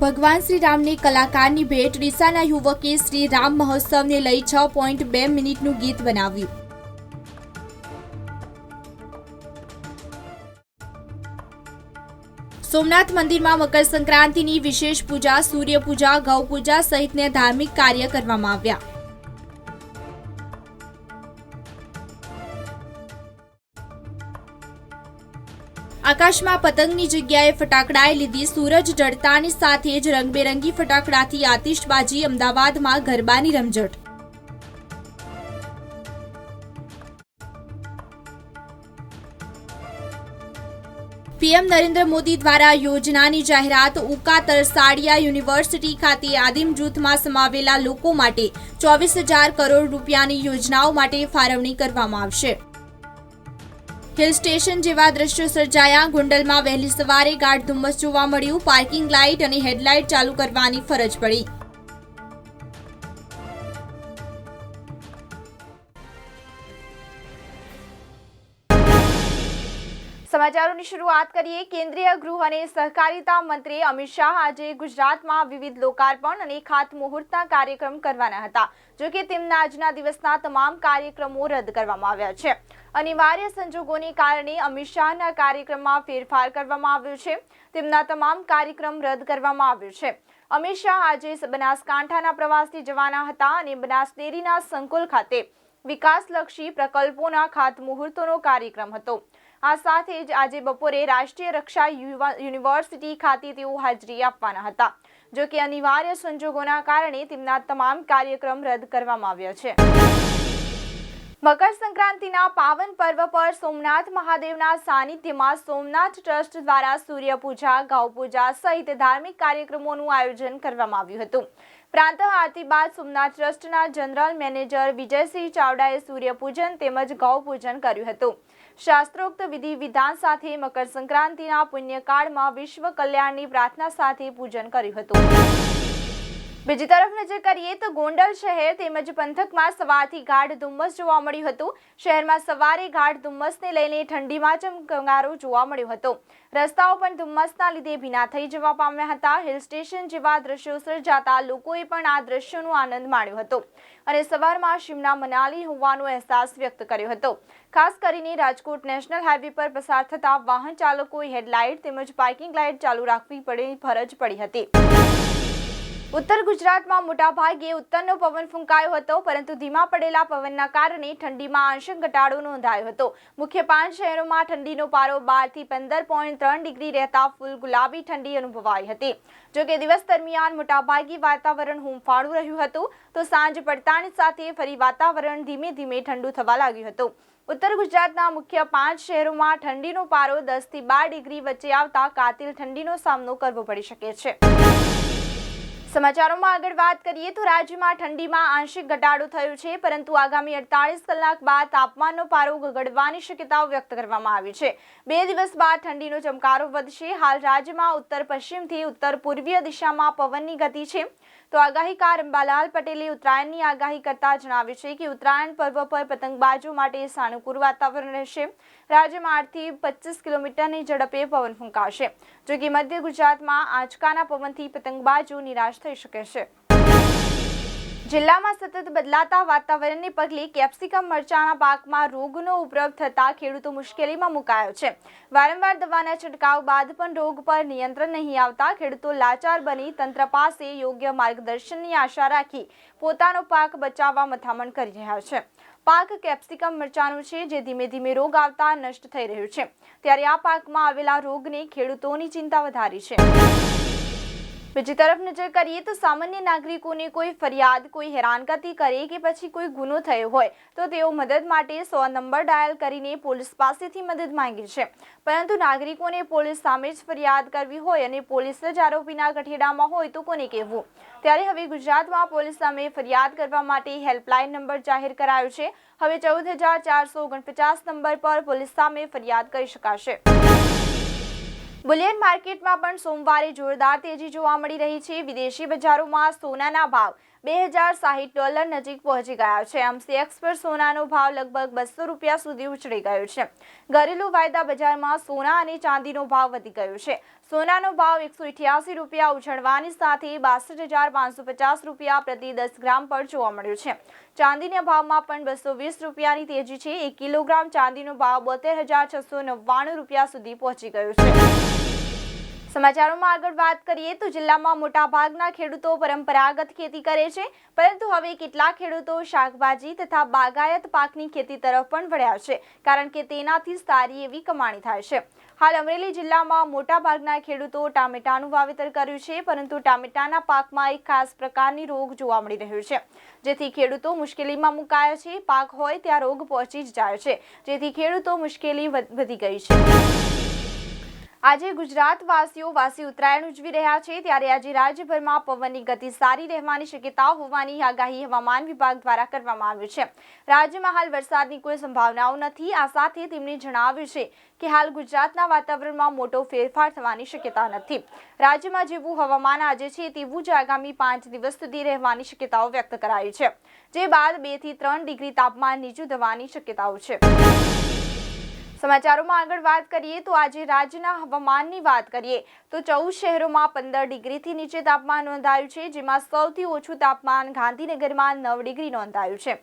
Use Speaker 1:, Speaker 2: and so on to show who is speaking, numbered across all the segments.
Speaker 1: ભગવાન શ્રી રામની કલાકારની ભેટ ડીસાના યુવકે શ્રી રામ મહોત્સવને લઈ છ પોઈન્ટ બે મિનિટનું ગીત બનાવ્યું. સોમનાથ મંદિરમાં મકર સંક્રાંતિની વિશેષ પૂજા સૂર્ય પૂજા ગૌ પૂજા સહિતને ધાર્મિક કાર્ય કરવામાં આવ્યા. આકાશમાં પતંગની જગ્યાએ ફટાકડાએ લીધી સૂરજ ઢળતાની સાથે જ રંગબેરંગી ફટાકડાથી આતિશબાજી અમદાવાદમાં ગરબાની રમઝટ. પીએમ નરેન્દ્ર મોદી દ્વારા યોજનાની જાહેરાત ઉકા તરસાડિયા યુનિવર્સિટી ખાતે આદિમ જૂથમાં સમાવેલા લોકો માટે ચોવીસ હજાર કરોડ રૂપિયાની યોજનાઓ માટે ફાળવણી કરવામાં આવશે. હિલ સ્ટેશન જેવા દ્રશ્યો સર્જાયા. ગોંડલમાં વહેલી સવારે ગાઢ ધુમ્મસ જોવા મળ્યું. પાર્કિંગ લાઇટ અને હેડલાઇટ ચાલુ કરવાની ફરજ પડી. સમાચારોની શરૂઆત કરીએ. કેન્દ્રીય ગૃહ અને સહકારિતા મંત્રી અમિત શાહ આજે ગુજરાતમાં વિવિધ લોકાર્પણ અને ખાતમુહૂર્તના કાર્યક્રમ કરવાના હતા, જો કે તેમના આજના દિવસના તમામ કાર્યક્રમો રદ કરવામાં આવ્યા છે. અનિવાર્ય સંજોગોને કારણે અમિત શાહના કાર્યક્રમમાં ફેરફાર કરવામાં આવ્યો છે. તેમના તમામ કાર્યક્રમ રદ કરવામાં આવ્યો છે. અમિત શાહ આજે બનાસકાંઠાના પ્રવાસથી જવાના હતા અને બનાસ ડેરીના સંકુલ ખાતે વિકાસલક્ષી પ્રકલ્પોના ખાતમુહૂર્તનો કાર્યક્રમ હતો. આ સાથે જ આજે બપોરે રાષ્ટ્રીય રક્ષા યુનિવર્સિટી ખાતે તેઓ હાજરી આપવાના હતા, જો કે અનિવાર્ય સંજોગોના કારણે તેમના તમામ કાર્યક્રમ રદ કરવામાં આવ્યા છે. મકર સંક્રાંતિના પાવન પર્વ પર સોમનાથ મહાદેવના સાનિધ્યમાં સોમનાથ ટ્રસ્ટ દ્વારા સૂર્યપૂજા ગૌપૂજા સહિત ધાર્મિક કાર્યક્રમોનું આયોજન કરવામાં આવ્યું હતું. પ્રાંત આરતી બાદ સોમનાથ ટ્રસ્ટના જનરલ મેનેજર વિજયસિંહ ચાવડાએ સૂર્યપૂજન તેમજ ગૌપૂજન કર્યું હતું. શાસ્ત્રોક્ત વિધિ વિધાન સાથે મકર સંક્રાંતિના પુણ્યકાળમાં વિશ્વ કલ્યાણની પ્રાર્થના સાથે પૂજન કર્યું હતું. બીજી તરફ નજર કરીએ તો ગોંડલ શહેર તેમજ પંથકમાં સવારથી ગાઢ ધુમ્મસ જોવા મળ્યું હતું. શહેરમાં સવારે ગાઢ ધુમ્મસને લઈને ઠંડીમાં ચમકારો જોવા મળ્યો હતો. રસ્તાઓ પણ ધુમ્મસના લીધે ભીના થઈ જવા પામ્યા હતા. હિલ સ્ટેશન જેવા દ્રશ્યો સર્જાતા લોકોએ પણ આ દ્રશ્યોનો આનંદ માણ્યો હતો અને સવારમાં શિમલા મનાલી હોવાનો અહેસાસ વ્યક્ત કર્યો હતો. ખાસ કરીને રાજકોટ નેશનલ હાઈવે પર પસાર થતા વાહન ચાલકોએ હેડલાઇટ તેમજ પાર્કિંગ લાઇટ ચાલુ રાખવી પડે ફરજ પડી હતી. ઉત્તર ગુજરાતમાં મોટાભાગે ઉત્તરનો પવન ફૂંકાયો હતો, પરંતુ ધીમા પડેલા પવનના કારણે ઠંડીમાં આંશિક ઘટાડો નોંધાયો હતો. મુખ્ય પાંચ શહેરોમાં ઠંડીનો પારો બારથી પંદર પોઈન્ટ ત્રણ ડિગ્રી રહેતા ફૂલ ગુલાબી ઠંડી અનુભવાઈ હતી. જો કે દિવસ દરમિયાન મોટાભાગે વાતાવરણ હૂંફાળું રહ્યું હતું, તો સાંજ પડતાની સાથે ફરી વાતાવરણ ધીમે ધીમે ઠંડુ થવા લાગ્યું હતું. ઉત્તર ગુજરાતના મુખ્ય પાંચ શહેરોમાં ઠંડીનો પારો દસથી બાર ડિગ્રી વચ્ચે આવતા કાતિલ ઠંડીનો સામનો કરવો પડી શકે છે. સમાચારોમાં આગળ વાત કરીએ તો રાજ્યમાં ઠંડીમાં આંશિક ઘટાડો થયો છે, પરંતુ આગામી અડતાલીસ કલાક બાદ તાપમાનનો પારો ગગડવાની શક્યતાઓ વ્યક્ત કરવામાં આવી છે. બે દિવસ બાદ ઠંડીનો ચમકારો વધશે. હાલ રાજ્યમાં ઉત્તર પશ્ચિમથી ઉત્તર પૂર્વીય દિશામાં પવનની ગતિ છે. તો આગાહીકાર અંબાલાલ પટેલે ઉત્તરાયણની આગાહી કરતા જણાવ્યું છે કે ઉત્તરાયણ પર્વ પર પતંગબાજો માટે સાનુકૂળ વાતાવરણ રહેશે. રાજ્યમાં આઠથી પચીસ કિલોમીટરની ઝડપે પવન ફૂંકાશે જો કે મધ્ય ગુજરાતમાં આંચકાના પવનથી પતંગબાજો નિરાશ થઈ શકે છે. જિલ્લામાં સતત બદલાતા વાતાવરણને પગલે કેપ્સિકમ મરચાના પાકમાં રોગનો ઉપદ્રવ થતા ખેડૂતો મુશ્કેલીમાં મુકાયો છે. વારંવાર દવાના છંટકાવ બાદ પણ રોગ પર નિયંત્રણ નહીં આવતા ખેડૂતો લાચાર બની તંત્ર પાસે યોગ્ય માર્ગદર્શનની આશા રાખી પોતાનો પાક બચાવવા મથામણ કરી રહ્યા છે. પાક કેપ્સિકમ મરચાનું છે જે ધીમે ધીમે રોગ આવતા નષ્ટ થઈ રહ્યું છે. ત્યારે આ પાકમાં આવેલા રોગને ખેડૂતોની ચિંતા વધારી છે. બીજી તરફ નજર કરીએ તો સામાન્ય નાગરિકોને કોઈ ફરિયાદ, કોઈ હેરાનગતિ કરે કે પછી કોઈ ગુનો થયો હોય, તો તેઓ મદદ માટે સો નંબર ડાયલ કરીને પોલીસ પાસેથી મદદ માંગે છે. પરંતુ નાગરિકોને પોલીસ સામે જ ફરિયાદ કરવી હોય અને પોલીસ જ આરોપીના કઠેડામાં હોય તો કોને કહેવું? ત્યારે હવે ગુજરાતમાં પોલીસ સામે ફરિયાદ કરવા માટે હેલ્પલાઇન નંબર જાહેર કરાયો છે. હવે ચૌદ હજાર ચારસો ઓગણપચાસ નંબર પર પોલીસ સામે ફરિયાદ કરી શકાશે. બુલિયન માર્કેટમાં પણ સોમવારે જોરદાર તેજી જોવા મળી રહી છે. વિદેશી બજારોમાં સોનાના ભાવ બે હજાર સાહીઠ ડોલર નજીક પહોંચી ગયા છે. આમ સેક્સ પર સોનાનો ભાવ લગભગ બસો રૂપિયા સુધી ઉછળી ગયો છે. ઘરેલુ વાયદા બજારમાં સોના અને ચાંદીનો ભાવ વધી ગયો છે. સોનાનો ભાવ એકસો અઠ્યાસી રૂપિયા ઉછળવાની સાથે બાસઠ હજાર પાંચસો પચાસ રૂપિયા પ્રતિ દસ ગ્રામ પર જોવા મળ્યો છે. ચાંદીના ભાવમાં પણ બસો વીસ રૂપિયાની તેજી છે. એક કિલોગ્રામ ચાંદીનો ભાવ બોતેર હજાર છસો નવ્વાણું રૂપિયા સુધી પહોંચી ગયો છે. સમાચારોમાં આગળ વાત કરીએ તો જિલ્લામાં મોટાભાગના ખેડૂતો પરંપરાગત ખેતી કરે છે, પરંતુ હવે કેટલાક ખેડૂતો શાકભાજી તથા બાગાયત પાકની ખેતી તરફ પણ વળ્યા છે, કારણ કે તેનાથી સારી એવી કમાણી થાય છે. હાલ અમરેલી જિલ્લામાં મોટાભાગના ખેડૂતો ટામેટાનું વાવેતર કર્યું છે, પરંતુ ટામેટાના પાકમાં એક ખાસ પ્રકારની રોગ જોવા મળી રહ્યો છે, જેથી ખેડૂતો મુશ્કેલીમાં મુકાયા છે, પાક હોય ત્યાં રોગ પહોંચી જ જાય છે, જેથી ખેડૂતો મુશ્કેલી વધી ગઈ છે. આજે ગુજરાતવાસીઓ વાસી ઉત્તરાયણ ઉજવી રહ્યા છે, ત્યારે આજે રાજ્યભરમાં પવનની ગતિ સારી રહેવાની શક્યતા હોવાની આગાહી હવામાન વિભાગ દ્વારા કરવામાં આવી છે. રાજ્યમાં હાલ વરસાદની કોઈ સંભાવનાઓ નથી. આ સાથે તેમણે જણાવ્યું છે કે હાલ ગુજરાતના વાતાવરણમાં મોટો ફેરફાર થવાની શક્યતા નથી. રાજ્યમાં જેવું હવામાન આજે છે, તેવું જ આગામી પાંચ દિવસ સુધી રહેવાની શક્યતાઓ વ્યક્ત કરાઈ છે, જે બાદ બેથી ત્રણ ડિગ્રી તાપમાન નીચું થવાની શક્યતાઓ છે. સમાચારોમાં આગળ વાત કરીએ તો આજે રાજ્યના હવામાનની વાત કરીએ તો ચૌદ શહેરોમાં પંદર ડિગ્રીથી નીચે તાપમાન નોંધાયું છે, જેમાં સૌથી ઓછું તાપમાન ગાંધીનગરમાં નવ ડિગ્રી નોંધાયું છે.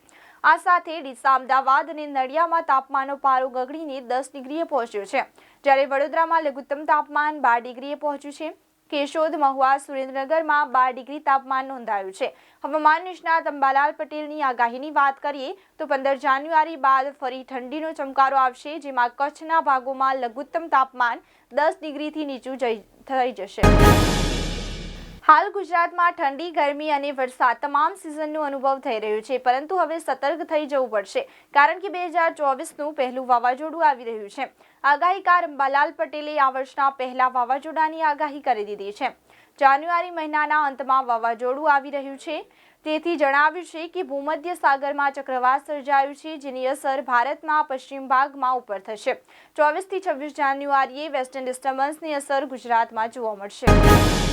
Speaker 1: આ સાથે ડીસા, અમદાવાદ અને નડિયામાં તાપમાનનો પારો ગગડીને દસ ડિગ્રીએ પહોંચ્યો છે. જ્યારે વડોદરામાં લઘુત્તમ તાપમાન બાર ડિગ્રીએ પહોંચ્યું છે. કેશોદ, મહુવા, સુરેન્દ્રનગરમાં બાર ડિગ્રી તાપમાન નોંધાયું છે. હવામાન નિષ્ણાત અંબાલાલ પટેલની આગાહીની વાત કરીએ તો પંદર જાન્યુઆરી બાદ ફરી ઠંડીનો ચમકારો આવશે, જેમાં કચ્છના ભાગોમાં લઘુત્તમ તાપમાન દસ ડિગ્રીથી નીચું થઈ જશે. હાલ ગુજરાતમાં ઠંડી, ગરમી અને વરસાદ તમામ સિઝનનો અનુભવ થઈ રહ્યો છે, પરંતુ હવે સતર્ક થઈ જવું પડશે, કારણ કે બે હજાર ચોવીસનું પહેલું વાવાઝોડું આવી રહ્યું છે. આગાહીકાર અંબાલાલ પટેલે આ વર્ષના પહેલા વાવાઝોડાની આગાહી કરી દીધી છે. જાન્યુઆરી મહિનાના અંતમાં વાવાઝોડું આવી રહ્યું છે. તેથી જણાવ્યું છે કે ભૂમધ્ય સાગરમાં ચક્રવાત સર્જાયું છે, જેની અસર ભારતના પશ્ચિમ ભાગમાં ઉપર થશે. ચોવીસથી છવ્વીસ જાન્યુઆરીએ વેસ્ટર્ન ડિસ્ટર્બન્સની અસર ગુજરાતમાં જોવા મળશે.